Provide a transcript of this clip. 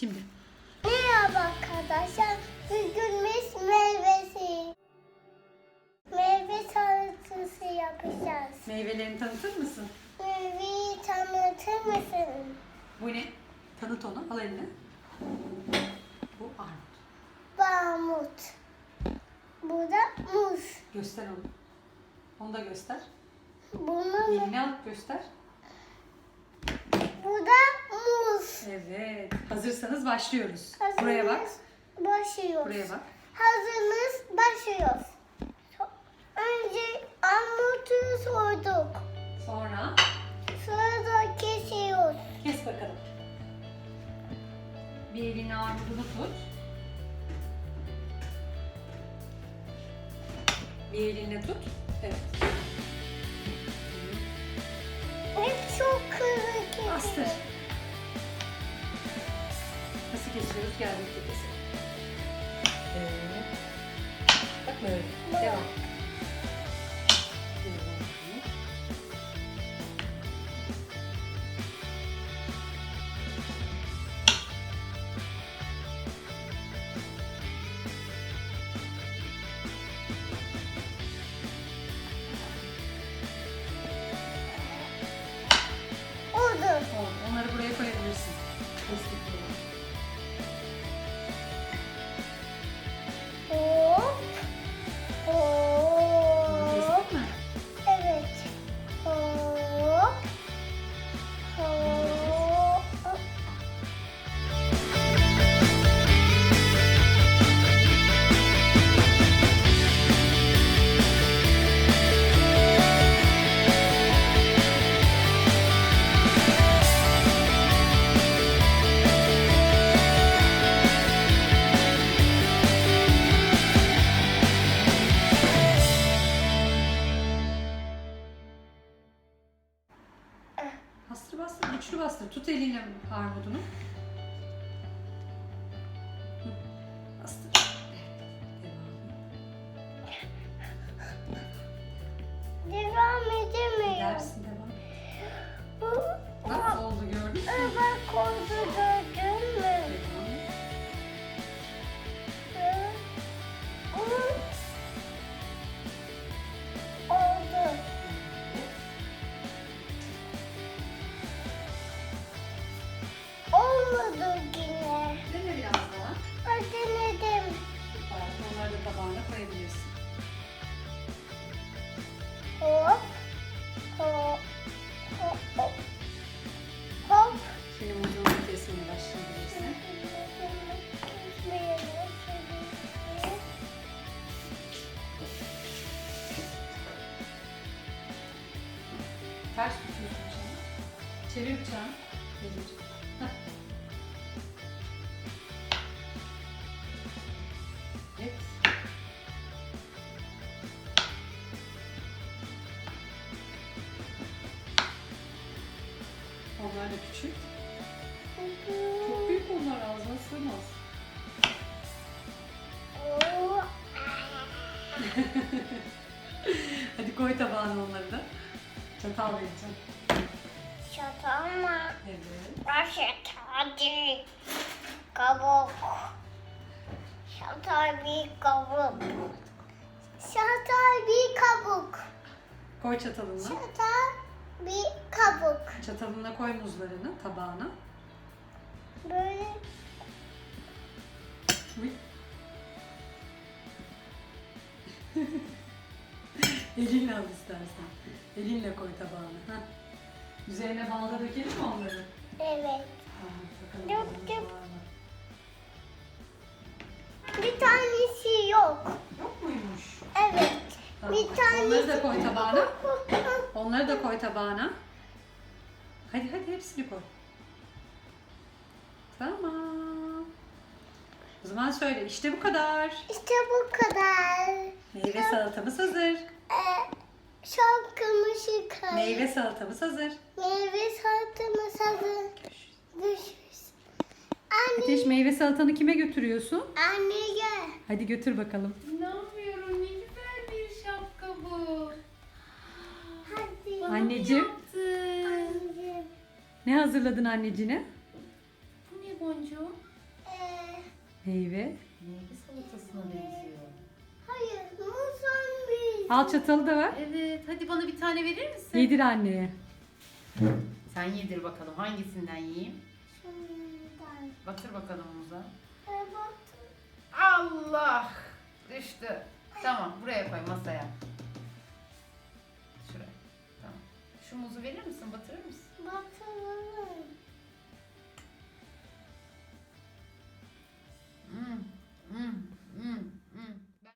Şimdi. Merhaba arkadaşlar. Bugün biz meyvesi. Meyve salatası yapacağız. Meyvelerini tanıtır mısın? Meyveyi tanıtır mısın? Bu ne? Tanıt onu. Al eline. Bu armut. Bamut. Bu da muz. Göster onu. Onu da göster. Bunu Elini al göster. bu da muz. Evet. Hazırsanız başlıyoruz. Buraya bak. Hazırız, Başlıyoruz. Buraya bak. Hazırız başlıyoruz. Önce armutu soyduk. Sonra Sonra da kesiyoruz. kes bakalım. Bir elini armudunu tut. Bir elinle tut. Evet. Hep çok kırık. Bastır. Nasıl kesiyoruz? Güçlü bastır. Tut eliyle armudunu. Bastır. Devam edemiyorum. Dersin Ters tutuyorsun bıçağı. Çevir bıçağı. Elini. Heh. Evet. Onlar da küçük. Çok büyük onlar ağzına sığmaz. Hadi koy tabağına onları da. Çatal vereceğim. Çatalma. Evet. Çatal değil. Kabuk. Çatal bir kabuk. Çatal bir kabuk. Koy çatalını. Çatal bir kabuk. Çatalına koy muzlarını tabağına. Böyle Uy. Elinle al istersen. Elinle koy tabağına. Heh. Üzerine bal da dökelim mi onları? evet. Tamam, bakalım var mı? Bir tanesi yok. Yok muymuş? Evet. Tamam. Bir tanesi. Onları da koy tabağına. Onları da koy tabağına. Hadi hadi hepsini koy. Tamam. O zaman söyle işte bu kadar. İşte bu kadar. Meyve salatamız hazır. Ee, şapkamı çıkar. Meyve salatamız hazır. Meyve salatamız hazır. Görüşürüz. Anne, Ateş meyve salatanı kime götürüyorsun? anne gel. Hadi götür bakalım. İnanmıyorum ne güzel bir şapka bu. Hadi. Bana Anneciğim. Anneciğim. Ne hazırladın annecine? Bu ne boncuğum? Ee, Meyve. Meyve Al çatalı da ver. Evet. Hadi bana bir tane verir misin? Yedir anneye. Sen yedir bakalım. Hangisinden yiyeyim? Şundan. Batır bakalım muza. Evet. Allah! Düştü. Tamam buraya koy masaya. Şuraya. Tamam. Şu muzu verir misin? Batırır mısın? Batırın.